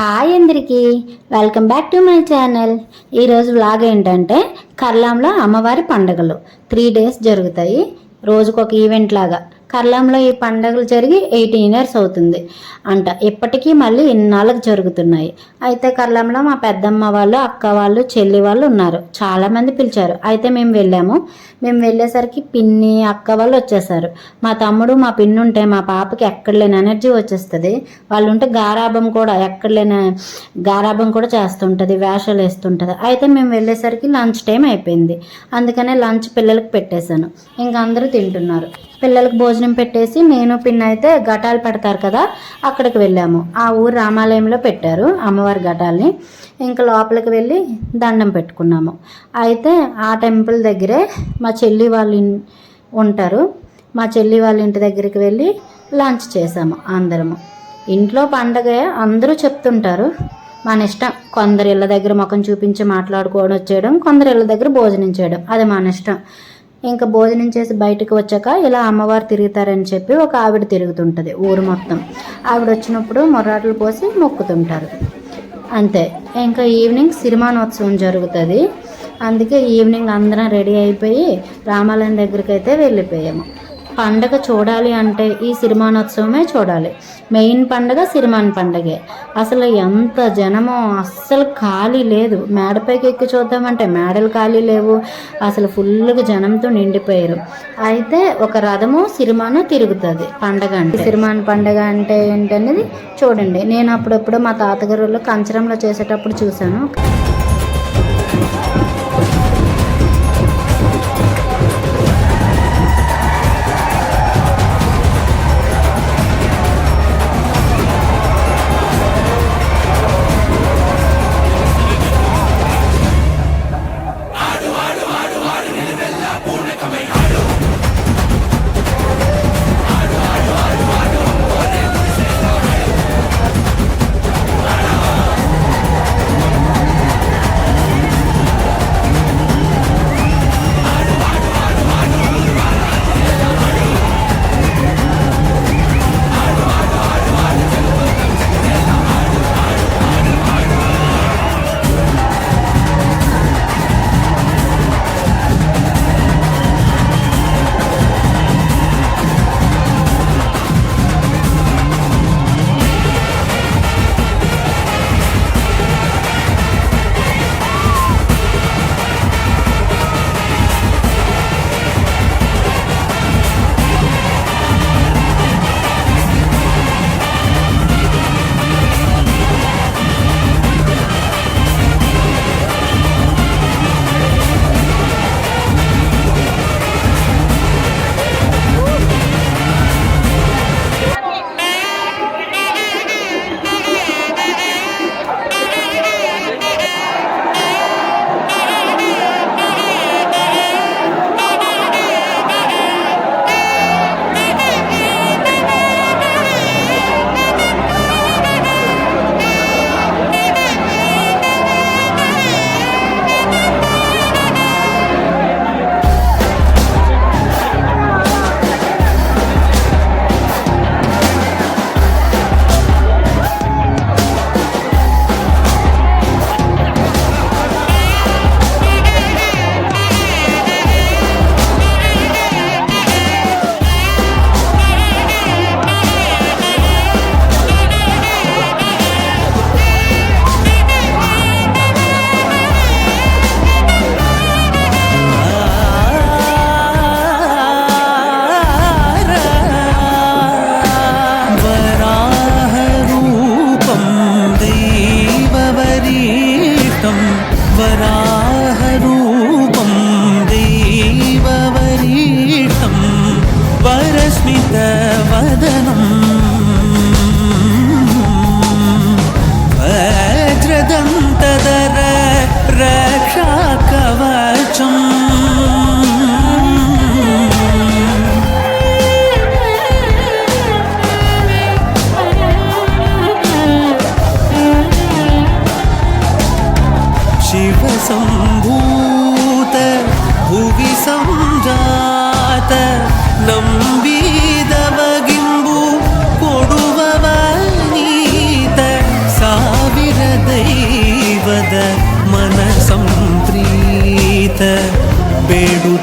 Hi అందరికీ. Welcome back to my channel. ఈరోజు vlog ఏంటంటే కర్లాంలో అమ్మవారి పండుగలు. త్రీ డేస్ జరుగుతాయి. రోజుకొక ఈవెంట్ లాగా. కర్లాంలో ఈ పండుగలు జరిగి ఎయిటీన్ ఇయర్స్ అవుతుంది అంట. ఇప్పటికీ మళ్ళీ ఇన్నాళ్ళకి జరుగుతున్నాయి. అయితే కర్లాంలో మా పెద్దమ్మ వాళ్ళు అక్క వాళ్ళు చెల్లి వాళ్ళు ఉన్నారు. చాలామంది పిలిచారు. అయితే మేము వెళ్ళాము. మేము వెళ్ళేసరికి పిన్ని అక్క వాళ్ళు వచ్చేసారు. మా తమ్ముడు మా పిన్ని ఉంటే మా పాపకి ఎక్కడ లేని ఎనర్జీ వచ్చేస్తుంది. వాళ్ళు ఉంటే గారాభం కూడా ఎక్కడ లేని గారాభం కూడా చేస్తుంటుంది వేషాలు వేస్తుంటుంది. అయితే మేము వెళ్ళేసరికి లంచ్ టైం అయిపోయింది. అందుకనే లంచ్ పిల్లలకి పెట్టేశాను. ఇంకా అందరూ తింటున్నారు. పిల్లలకు భోజనం పెట్టేసి నేను పిన్న అయితే ఘటాలు పెడతారు కదా అక్కడికి వెళ్ళాము. ఆ ఊరు రామాలయంలో పెట్టారు అమ్మవారి ఘటాల్ని. ఇంకా లోపలికి వెళ్ళి దండం పెట్టుకున్నాము. అయితే ఆ టెంపుల్ దగ్గరే మా చెల్లి వాళ్ళు ఉంటారు. మా చెల్లి వాళ్ళ ఇంటి దగ్గరికి వెళ్ళి లంచ్ చేసాము అందరము. ఇంట్లో పండగ అందరూ చెప్తుంటారు మన ఇష్టం కొందరు ఇళ్ళ దగ్గర ముఖం చూపించి మాట్లాడుకోవడం వచ్చేయడం కొందరు ఇళ్ళ దగ్గర భోజనం చేయడం అది మన ఇష్టం. ఇంకా భోజనం చేసి బయటకు వచ్చాక ఇలా అమ్మవారు తిరుగుతారని చెప్పి ఒక ఆవిడ తిరుగుతుంటుంది ఊరు మొత్తం. ఆవిడ వచ్చినప్పుడు మొర్రాటలు పోసి మొక్కుతుంటారు. అంతే. ఇంకా ఈవినింగ్ సిరిమానోత్సవం జరుగుతుంది. అందుకే ఈవినింగ్ అందరం రెడీ అయిపోయి రామాలయం దగ్గరికి అయితే వెళ్ళిపోయాము. పండగ చూడాలి అంటే ఈ సిరిమానోత్సవమే చూడాలి. మెయిన్ పండగ సిరిమాన్ పండగే. అసలు ఎంత జనమో అస్సలు ఖాళీ లేదు. మేడపైకి ఎక్కి చూద్దామంటే మేడలు ఖాళీ లేవు. అసలు ఫుల్గా జనంతో నిండిపోయారు. అయితే ఒక రథము సిరిమాను తిరుగుతుంది. పండగ అంటే సిరిమాన్ పండగ అంటే ఏంటనేది చూడండి. నేను అప్పుడప్పుడు మా తాతగారు కంచరంలో చేసేటప్పుడు చూశాను. சம்பூத புவி சம்ஜாத ನಂಬಿದವಗಿಂಬು ಕೊಡುವವ ನೀತ ಸಾವಿರ ದೈವದ ಮನ ಸಂಪ್ರೀತ ಬೇಡು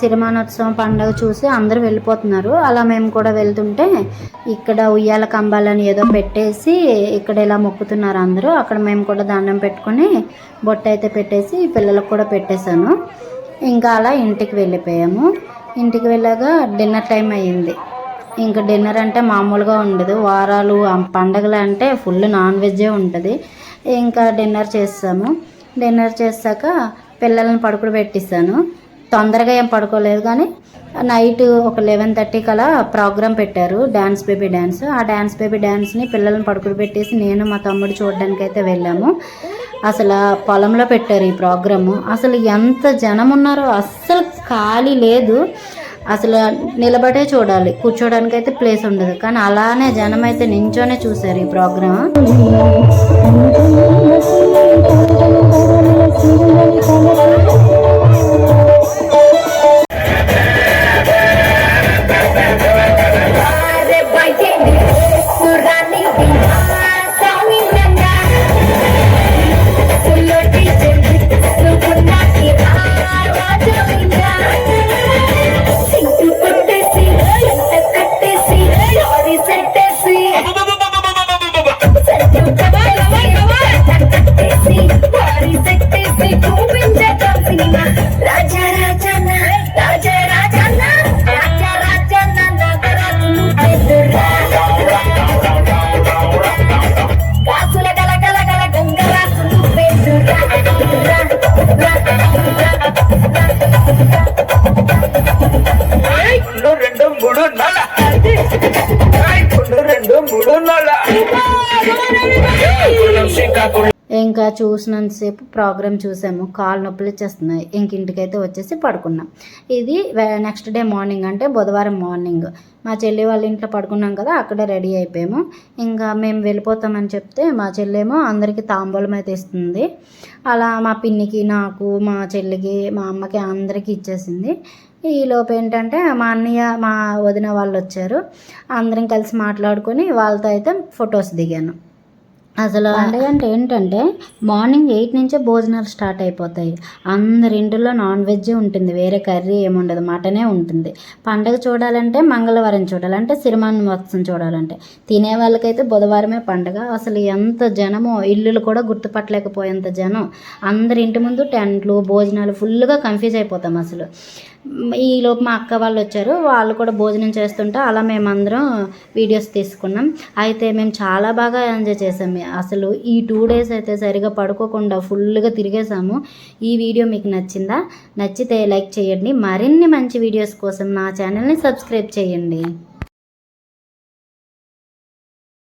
సిరిమానోత్సవం పండుగ చూసి అందరూ వెళ్ళిపోతున్నారు. అలా మేము కూడా వెళ్తుంటే ఇక్కడ ఉయ్యాల కంబాలని ఏదో పెట్టేసి ఇక్కడ ఇలా మొక్కుతున్నారు అందరూ. అక్కడ మేము కూడా దండం పెట్టుకొని బొట్ట అయితే పెట్టేసి పిల్లలకు కూడా పెట్టేశాను. ఇంకా అలా ఇంటికి వెళ్ళిపోయాము. ఇంటికి వెళ్ళాక డిన్నర్ టైం అయ్యింది. ఇంకా డిన్నర్ అంటే మామూలుగా ఉండదు. వారాలు పండగలు అంటే ఫుల్ నాన్ వెజ్జే ఉంటుంది. ఇంకా డిన్నర్ చేస్తాము. డిన్నర్ చేశాక పిల్లల్ని పడుకుడు పెట్టిస్తాను తొందరగా ఏం పడుకోలేదు కానీ నైట్ ఒక లెవెన్ థర్టీకి అలా ప్రోగ్రామ్ పెట్టారు డ్యాన్స్ బేబీ డ్యాన్స్ ఆ డ్యాన్స్ బేబీ డ్యాన్స్ని పిల్లల్ని పడుకుడు పెట్టేసి నేను మా తమ్ముడు చూడడానికి అయితే వెళ్ళాము. అసలు పొలంలో పెట్టారు ఈ ప్రోగ్రాము. అసలు ఎంత జనం ఉన్నారో అస్సలు ఖాళీ లేదు. అసలు నిలబడే చూడాలి కూర్చోడానికి అయితే ప్లేస్ ఉండదు. కానీ అలానే జనం అయితే నించోనే చూశారు ఈ ప్రోగ్రామ్. చూసినంతసేపు ప్రోగ్రామ్ చూసాము. కాలు నొప్పులు వచ్చేస్తున్నాయి. ఇంక ఇంటికైతే వచ్చేసి పడుకున్నాం. ఇది నెక్స్ట్ డే మార్నింగ్ అంటే బుధవారం మార్నింగ్ మా చెల్లి వాళ్ళ ఇంట్లో పడుకున్నాం కదా అక్కడే రెడీ అయిపోయాము. ఇంకా మేము వెళ్ళిపోతామని చెప్తే మా చెల్లేమో అందరికీ తాంబూలం అయితే ఇస్తుంది. అలా మా పిన్నికి నాకు మా చెల్లికి మా అమ్మకి అందరికీ ఇచ్చేసింది. ఈ లోపు ఏంటంటే మా అన్నయ్య మా వదిన వాళ్ళు వచ్చారు. అందరం కలిసి మాట్లాడుకొని వాళ్ళతో అయితే ఫొటోస్ దిగాను. అసలు పండుగ అంటే ఏంటంటే మార్నింగ్ ఎయిట్ నుంచే భోజనాలు స్టార్ట్ అయిపోతాయి. అందరి ఇంటిలో నాన్ వెజ్ ఉంటుంది వేరే కర్రీ ఏముండదు మటనే ఉంటుంది. పండగ చూడాలంటే మంగళవారం చూడాలంటే అంటే చూడాలంటే. తినే వాళ్ళకైతే బుధవారమే పండగ. అసలు ఎంత జనమో ఇల్లులు కూడా గుర్తుపట్టలేకపోయేంత జనం. అందరి ఇంటి ముందు టెంట్లు భోజనాలు ఫుల్గా కన్ఫ్యూజ్ అయిపోతాం అసలు. ఈలోపు మా అక్క వాళ్ళు వచ్చారు. వాళ్ళు కూడా భోజనం చేస్తుంటే అలా మేమందరం వీడియోస్ తీసుకున్నాం. అయితే మేము చాలా బాగా ఎంజాయ్ చేసాం. అసలు ఈ టూ డేస్ అయితే సరిగా పడుకోకుండా ఫుల్గా తిరిగేసాము ఈ వీడియో మీకు నచ్చిందా? నచ్చితే లైక్ చేయండి. మరిన్ని మంచి వీడియోస్ కోసం నా ఛానల్ని సబ్స్క్రైబ్ చేయండి.